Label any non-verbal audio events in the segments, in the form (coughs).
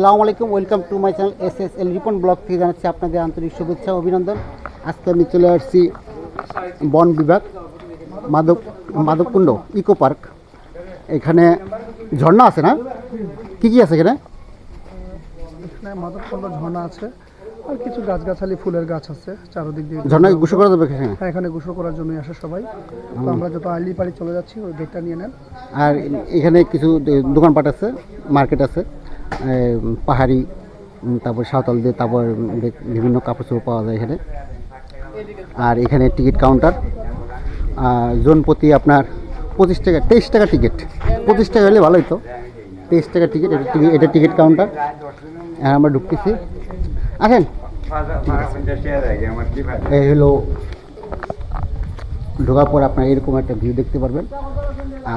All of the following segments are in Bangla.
আসসালামু আলাইকুম welcome to my channel S S L Ripon blog থেকে জানাচ্ছি আপনাদের আন্তরিক শুভেচ্ছা ও অভিনন্দন। আজকে আমি চলে আসছি বন বিভাগ মাধব মাধবকুণ্ড ইকো পার্ক। এখানে ঝর্ণা আছে না? কি কি আছে এখানে? এখানে মাধবখণ্ড ঝর্ণা আছে আর কিছু গাছগাছালি ফুলের গাছ আছে চারদিক দিয়ে ঝর্ণা গোসল করা যাবে এখানে? হ্যাঁ এখানে গোসল করার জন্যই আসে সবাই। তো আমরা যত আর্লি পারি চলে যাচ্ছি ওই বেগটা নিয়ে নেন। আর এখানে কিছু দোকানপাট আছে মার্কেট আছে। পাহাড়ি তারপর সাঁওতালদের তারপর বিভিন্ন কাপড় চোপড় পাওয়া যায় এখানে। আর এখানে টিকিট কাউন্টার। জন প্রতি আপনার পঁচিশ টাকা, তেইশ টাকা টিকিট। পঁচিশ টাকা হলে ভালোই তো। তেইশ টাকা টিকিট, এটা টিকিট এটা টিকিট কাউন্টার। হ্যাঁ আমরা ঢুকতেছি। আসেন। এই হলো, ঢোকার পর আপনার এরকম একটা ভিউ দেখতে পারবেন।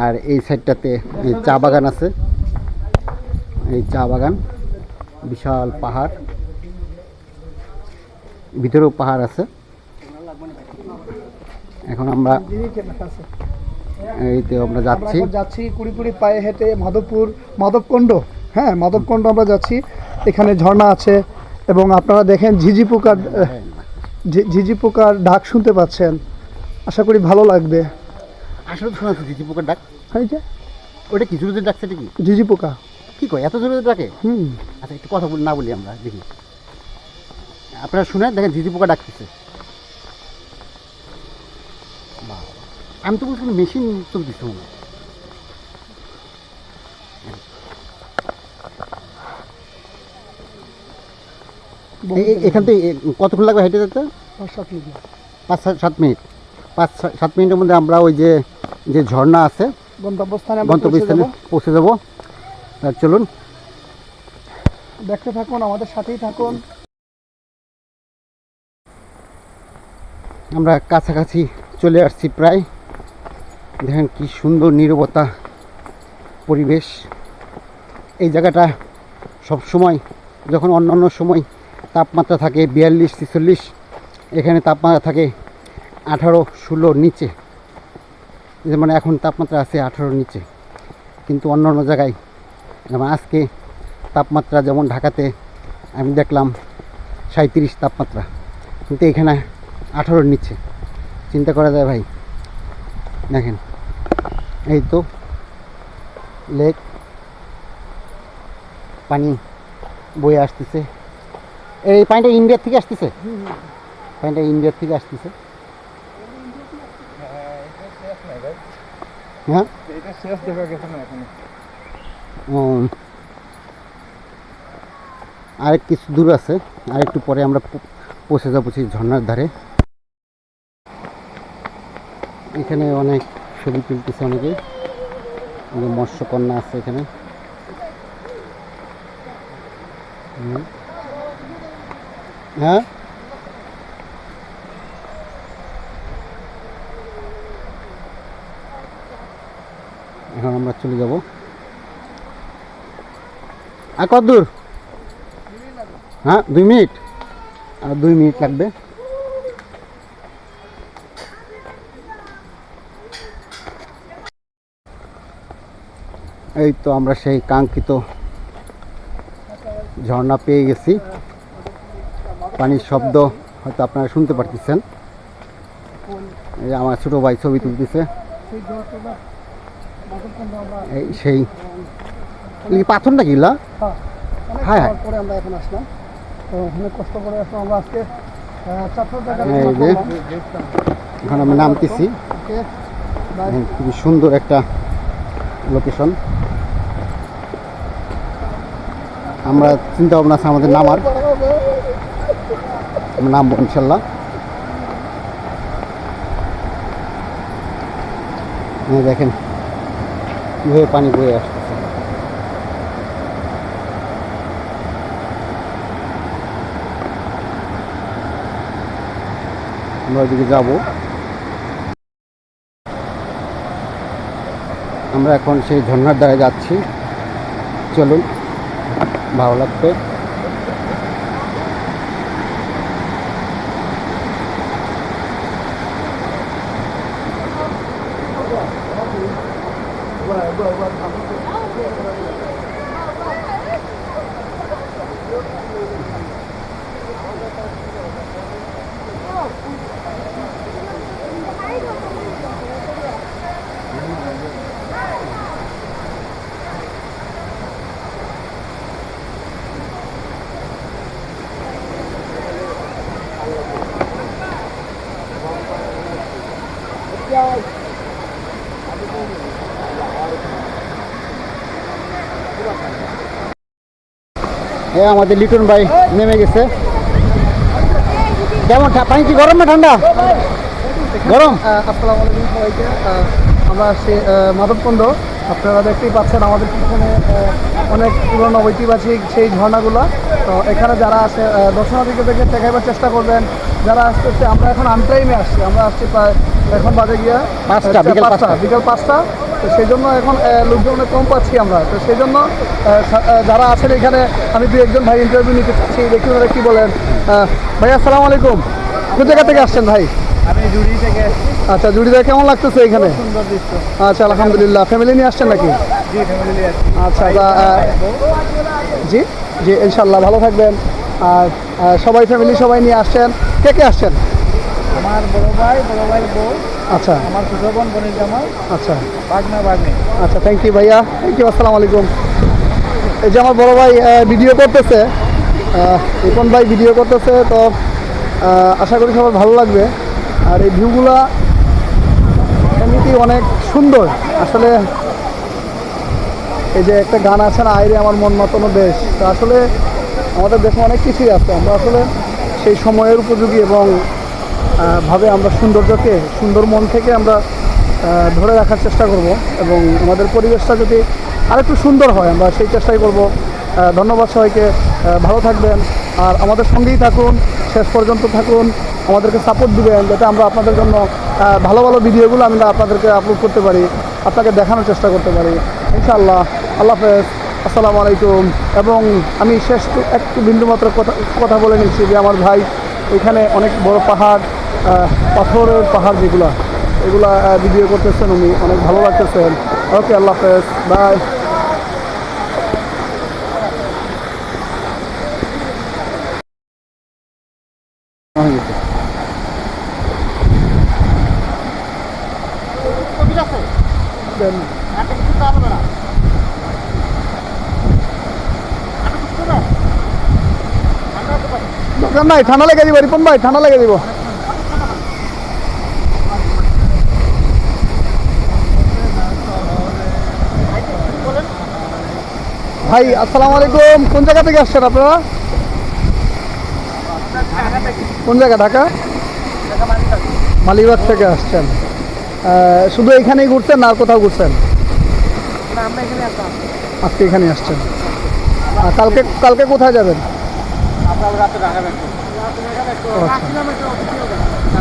আর এই সাইডটাতে চা বাগান আছে। এই চা বাগান। বিশাল পাহাড়। ভিতরেও পাহাড় আছে। এখন আমরা এইতে আমরা আমরা যাচ্ছি। যাচ্ছি কুড়ি কুড়ি পায়ে হেঁটে মাধবপুর মাধবকুণ্ড। হ্যাঁ মাধবকুণ্ড আমরা যাচ্ছি। এখানে ঝর্ণা আছে এবং আপনারা দেখেন ঝিঝি পোকার ঝিঝি পোকার ডাক শুনতে পাচ্ছেন। আশা করি ভালো লাগবে। আসলে তো শোনা ঝিঝি পোকার ডাক। এই যে। ওটা কিছু ডাকছে এটা কি? ঝিঝি পোকা। কি কয়? এত জোরে ডাকে? হুম। আচ্ছা একটু কথা বলি না বলি আমরা দেখি। আপনারা শুনে দেখেন ঝিঝি পোকা ডাকতেছে। আমি তো বলছিলাম মেশিন চলতেছে মনে এখান থেকে কতক্ষণ লাগবে হেঁটে যেতে? পাঁচ সাত মিনিট পাঁচ সাত মিনিট। পাঁচ সাত মিনিটের মধ্যে আমরা ওই যে যে ঝর্ণা আছে গন্তব্যস্থানে গন্তব্যস্থানে। পৌঁছে যাব। চলুন। দেখতে থাকুন আমাদের সাথেই থাকুন। আমরা কাছাকাছি চলে আসছি প্রায়। দেখেন কি সুন্দর নীরবতা পরিবেশ। এই জায়গাটা সব সময় যখন অন্যান্য সময় তাপমাত্রা থাকে বিয়াল্লিশ ছেচল্লিশ এখানে তাপমাত্রা থাকে আঠারো ষোলোর নিচে। যে মানে এখন তাপমাত্রা আছে আঠারোর নিচে। কিন্তু অন্য অন্য জায়গায় যেমন আজকে তাপমাত্রা যেমন ঢাকাতে আমি দেখলাম সাঁত্রিশ তাপমাত্রা কিন্তু এখানে আঠারোর নিচে। চিন্তা করা যায় ভাই দেখেন এই তো লেক পানি বয়ে আসতেছে। এই পানিটা ইন্ডিয়ার থেকে আসতেছে? পানিটা ইন্ডিয়ার থেকে আসতেছে। হ্যাঁ আরেক কিছু দূর আছে। আরেকটু পরে আমরা পৌঁছে যাব সেই ঝর্ণার ধারে। এখানে অনেক ছবি তুলতেছে অনেকে। মৎস্যকন্যা আছে এখানে। হ্যাঁ? এখন আমরা চলে যাব। আর কত দূর? হ্যাঁ দুই মিনিট? আর দুই মিনিট লাগবে। এই তো আমরা সেই কাঙ্ক্ষিত ঝর্ণা পেয়ে গেছি। পানির শব্দ হয়তো আপনারা শুনতে পারতেছেন। আমার ছোটো ভাই ছবি তুলতেছে। এই সেই এই পাথর নাকি হ্যাঁ। হ্যাঁ, পরে আমরা এখন আসলাম। তো অনেক কষ্ট করে আসলাম আমরা আজকে। এখন আমি নামতেছি। খুবই সুন্দর একটা লোকেশন আমরা চিন্তা ভাবনা আছে আমাদের নামার। আমরা নামবো ইনশাল্লাহ। দেখেন কীভাবে পানি বয়ে আসতেছে। আমরা ওইদিকে যাব। আমরা এখন সেই ঝর্ণার দ্বারা যাচ্ছি। চলুন ভালো লাগবে। হ্যাঁ আমাদের লিটন ভাই নেমে গেছে কেমন পানি কি গরম না ঠান্ডা? গরম? আসসালামু আলাইকুম সবাইকে। আমরা আসছি আহ, মাধবকুণ্ড আপনারা দেখতেই পাচ্ছেন আমাদের পিছনে অনেক পুরনো ঐতিহাসিক সেই ঝর্ণাগুলো। তো এখানে যারা আছে আহ, দর্শনার্থীকে দেখে দেখাবার চেষ্টা করবেন। যারা আসতে আসতেছে আমরা এখন আনটাইমে আসছি। আমরা আসছি প্রায় এখন বাজে গিয়া পাঁচটা, আহ, বিকেল পাঁচটা পাঁচটা। বিকাল পাঁচটা। তো সেই জন্য এখন লোকজন অনেক কম পাচ্ছি আমরা। তো সেই জন্য যারা আছেন এখানে আমি দু একজন ভাই ইন্টারভিউ নিতে চাচ্ছি দেখি ওনারা কী বলেন। ভাই আসসালামু আলাইকুম। কোন জায়গা থেকে আসছেন ভাই? আমি জুড়ি থেকে আসছি। আচ্ছা জুড়িদা কেমন লাগতেছে এখানে? আচ্ছা আলহামদুলিল্লাহ। ফ্যামিলি নিয়ে আসছেন নাকি? আচ্ছা জি জি ইনশাল্লাহ ভালো থাকবেন। আর সবাই ফ্যামিলি সবাই নিয়ে আসছেন। কে কে আসছেন? আমার বড় ভাই বড় ভাইয়ের বউ। আচ্ছা। আমার ছোট বোন বোনের জামাই আচ্ছা। বাগনা বাগনি। আচ্ছা থ্যাংক ইউ ভাইয়া। থ্যাংক ইউ আসসালামু আলাইকুম। এই যে আমার বড় ভাই ভিডিও করতেছে। ইকন ভাই ভিডিও করতেছে তো আশা করি সবার ভালো লাগবে। আর এই ভিউগুলা এমনিতেই অনেক সুন্দর। আসলে এই যে একটা গান আছে না আইরে আমার মন মাতানো দেশ। তো আসলে আমাদের দেশে অনেক কিছুই আছে। আমরা আসলে সেই সময়ের উপযোগী এবং ভাবে আমরা সৌন্দর্যকে সুন্দর মন থেকে আমরা ধরে রাখার চেষ্টা করব এবং আমাদের পরিবেশটা যদি আরেকটু সুন্দর হয়, আমরা সেই চেষ্টাই করব। ধন্যবাদ সবাইকে ভালো থাকবেন। আর আমাদের সঙ্গেই থাকুন, শেষ পর্যন্ত থাকুন, আমাদেরকে সাপোর্ট দিবেন, যাতে আমরা আপনাদের জন্য ভালো ভালো ভিডিওগুলো আমরা আপনাদেরকে আপলোড করতে পারি, আপনাকে দেখানোর চেষ্টা করতে পারি। ইনশাআল্লাহ, আল্লাহ হাফেজ, আসসালামু আলাইকুম। এবং আমি শেষ একটু বিন্দুমাত্র কথা কথা বলে নিচ্ছি যে আমার ভাই এখানে অনেক বড় পাহাড় পাথরের পাহাড় যেগুলো, এগুলা ভিডিও করতেছেন উনি, অনেক ভালো লাগতেছেন ওকে, আল্লাহ হাফেজ, বাই। ঠান্ডা লেগে দিব, রিপন ভাই, ঠান্ডা লেগে দিব। ভাই, আসসালামু আলাইকুম। কোন জায়গা থেকে আসছেন আপনারা? কোন জায়গা, ঢাকা? মালিবাগ থেকে আসছেন। শুধু এখানেই ঘুরছেন না কোথাও ঘুরছেন? আজকে এখানে আসছেন। আর কালকে কালকে কোথায় যাবেন?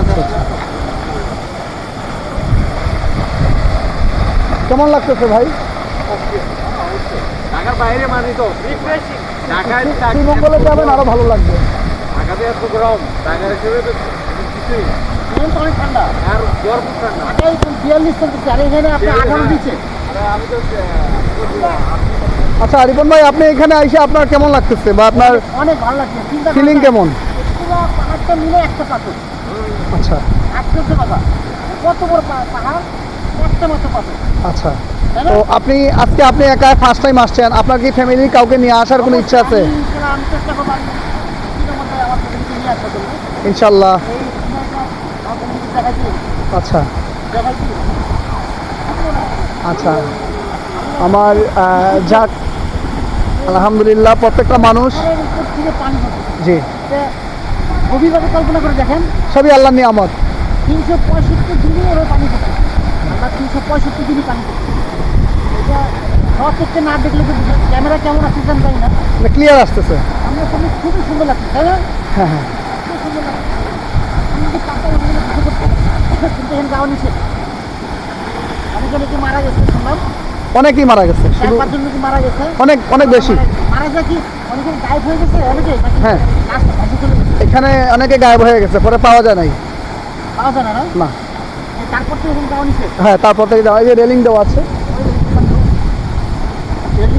আচ্ছা। কেমন লাগতেছে ভাই? ঢাকার বাইরে মানি তো। রিফ্রেশিং ঢাকায় শ্রীমঙ্গলে যাবেন আরও ভালো লাগবে। ঢাকাতে এত গরম। ঢাকার হিসেবে তো কিছুই অনেক ঠান্ডা। আর গরম ঠান্ডা। এই বিয়াল্লিশ চলতেছে আর এখানে আপনি আঠারো দিচ্ছে আমি তো আচ্ছা রিপন ভাই আপনি এখানে এসে আপনার কেমন লাগতেছে? বা আপনার অনেক ভালো লাগছে। ফিলিং কেমন? পাহাড়টা মিলে একটা পাথর। আচ্ছা। আশ্চর্য কথা। কত বড় পাহাড়? একটা মতো পাথর। আচ্ছা? তো আপনি আজকে আপনি একা ফার্স্ট টাইম আসছেন আপনার কি ফ্যামিলি কাউকে নিয়ে আসার কোনো ইচ্ছা আছে? ইনশাল্লাহ। আচ্ছা। আচ্ছা। আমার যাক আলহামদুলিল্লাহ প্রত্যেকটা মানুষ জি। গভীরভাবে কল্পনা করে দেখেন। সবই আল্লাহ নিয়ামত। তিনশো পঁয়ষট্টি দিনই পানি আমরা তিনশো পঁয়ষট্টি দিনই পানি সব না দেখলে ক্যামেরা কেমন জানি না। ক্লিয়ার আসতেছে। আমরা খুবই খুবই সুন্দর লাগছে তাই না? হ্যাঁ হ্যাঁ। অনেকেই মারা গেছে অনেক অনেক বেশি। হয়ে হ্যাঁ। এখানে অনেকে গায়েব হয়ে গেছে পরে পাওয়া যায় নাই। পাওয়া যায় না হ্যাঁ তারপর থেকে যাওয়া এই যে রেলিং দেওয়া আছে রেলিং দিয়ে দিকে ওখানে যাওয়া যাবে না হ্যাঁ এই বৃষ্টির মধ্যে যাওয়া যাবে না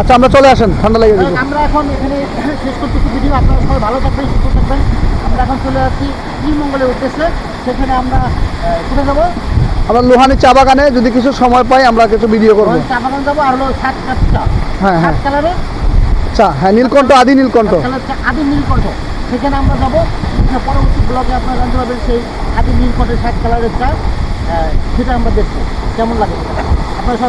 আচ্ছা আমরা চলে আসেন ঠান্ডা লেগে যাবে আমরা এখন এখানে (coughs) শেষ করতেছি ভিডিও আপনারা সবাই ভালো থাকবেন সুস্থ থাকবেন। আমরা এখন চলে যাচ্ছি নীলমঙ্গলের উদ্দেশ্যে। সেখানে আমরা কোথায় যাব? আমরা লোহানি চা বাগানে যদি কিছু সময় পাই আমরা কিছু ভিডিও করব। চা বাগান যাব আর হলো সাত চা। হ্যাঁ, হ্যাঁ। চা হ্যাঁ নীলকণ্ঠ আদি নীলকণ্ঠ। আদি নীলকণ্ঠ। সেখানে আমরা যাব। পরবর্তী ব্লগে আপনারা জানতে পারবেন সেই আদি নীলকণ্ঠের সাত কালারের চা সেটা আমরা দেখব। কেমন লাগে? আপনারা